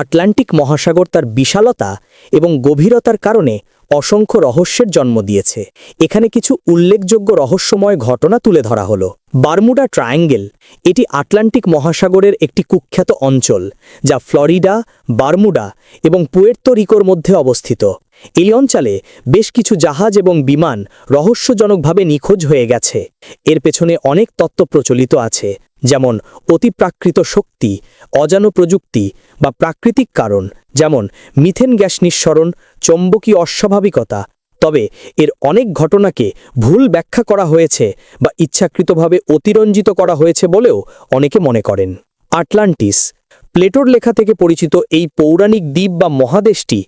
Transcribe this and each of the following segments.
Atlantic মহাসাগর তার বিশালতা এবং গভীরতার কারণে অসংখ্য রহস্যের জন্ম দিয়েছে। এখানে কিছু উল্লেখযোগ্য রহস্যময় ঘটনা তুলে ধরা হলো। বারমুডা ট্রায়াঙ্গেল, এটি আটলান্টিক মহাসাগরের একটি কুখ্যাত অঞ্চল, যা ফ্লোরিডা, বারমুডা এবং পুয়ের্তো রিকোর মধ্যে অবস্থিত। এই অঞ্চলে বেশ কিছু জাহাজ এবং বিমান রহস্যজনকভাবে নিখোঁজ হয়ে গেছে। এর পেছনে অনেক তত্ত্ব প্রচলিত আছে, যেমন অতিপ্রাকৃত শক্তি, অজানো প্রযুক্তি বা প্রাকৃতিক কারণ, যেমন মিথেন গ্যাস নিঃসরণ চৌম্বকীয় অস্বাভাবিকতা। তবে এর অনেক ঘটনাকে ভুল ব্যাখ্যা করা হয়েছে বা ইচ্ছাকৃতভাবে অতিরঞ্জিত করা হয়েছে বলেও অনেকে মনে করেন। আটলান্টিস প্লেটোর লেখা থেকে পরিচিত এই পৌরাণিক দ্বীপ বা মহাদেশটি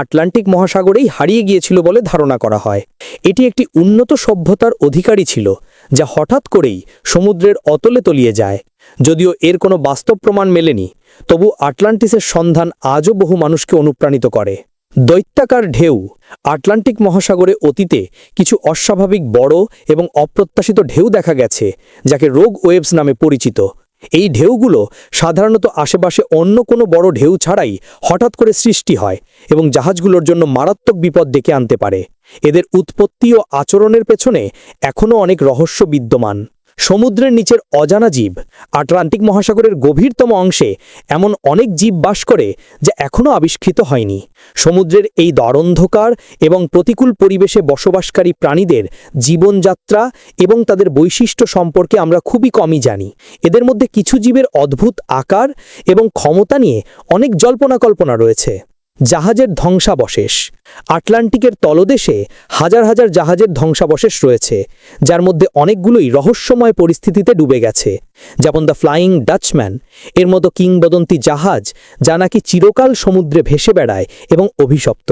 আটলান্টিক মহাসাগরেই হারিয়ে গিয়েছিল বলে ধারণা করা হয়। এটি একটি উন্নত সভ্যতার অধিকারী ছিল, যা হঠাৎ করেই সমুদ্রের অতলে তলিয়ে যায়। যদিও এর কোনো বাস্তব প্রমাণ মেলেনি, তবু আটলান্টিসের সন্ধান আজও বহু মানুষকে অনুপ্রাণিত করে। দৈত্যাকার ঢেউ আটলান্টিক মহাসাগরে অতীতে কিছু অস্বাভাবিক বড় এবং অপ্রত্যাশিত ঢেউ দেখা গেছে, যাকে রোগ ওয়েভস নামে পরিচিত। এই ঢেউগুলো সাধারণত আশেপাশে অন্য কোনো বড় ঢেউ ছাড়াই হঠাৎ করে সৃষ্টি হয় এবং জাহাজগুলোর জন্য মারাত্মক বিপদ ডেকে আনতে পারে। এদের উৎপত্তি ও আচরণের পেছনে এখনও অনেক রহস্য বিদ্যমান। সমুদ্রের নিচের অজানা জীব আটলান্টিক মহাসাগরের গভীরতম অংশে এমন অনেক জীব বাস করে যা এখনও আবিষ্কৃত হয়নি। সমুদ্রের এই দরন্ধকার এবং প্রতিকূল পরিবেশে বসবাসকারী প্রাণীদের জীবনযাত্রা এবং তাদের বৈশিষ্ট্য সম্পর্কে আমরা খুবই কমই জানি। এদের মধ্যে কিছু জীবের অদ্ভুত আকার এবং ক্ষমতা নিয়ে অনেক জল্পনা কল্পনা রয়েছে। জাহাজের ধ্বংসাবশেষ। আটলান্টিকের তলদেশে হাজার হাজার জাহাজের ধ্বংসাবশেষ রয়েছে, যার মধ্যে অনেকগুলোই রহস্যময় পরিস্থিতিতে ডুবে গেছে। যেমন দ্য ফ্লাইং ডাচম্যান, এর মতো কিংবদন্তি জাহাজ যা নাকি চিরকাল সমুদ্রে ভেসে বেড়ায় এবং অভিশপ্ত।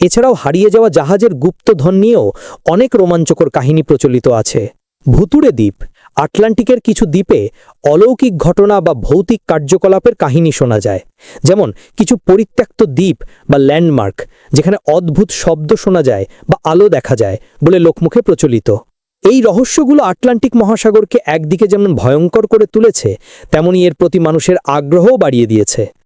এছাড়াও হারিয়ে যাওয়া জাহাজের গুপ্তধন নিয়েও অনেক রোমাঞ্চকর কাহিনী প্রচলিত আছে। ভুতুড়ে দ্বীপ আটলান্টিকের কিছু দ্বীপে অলৌকিক ঘটনা বা ভৌতিক কার্যকলাপের কাহিনী শোনা যায়। যেমন, কিছু পরিত্যক্ত দ্বীপ বা ল্যান্ডমার্ক, যেখানে অদ্ভুত শব্দ শোনা যায় বা আলো দেখা যায় বলে লোকমুখে প্রচলিত। এই রহস্যগুলো আটলান্টিক মহাসাগরকে একদিকে যেমন ভয়ঙ্কর করে তুলেছে তেমনই এর প্রতি মানুষের আগ্রহও বাড়িয়ে দিয়েছে।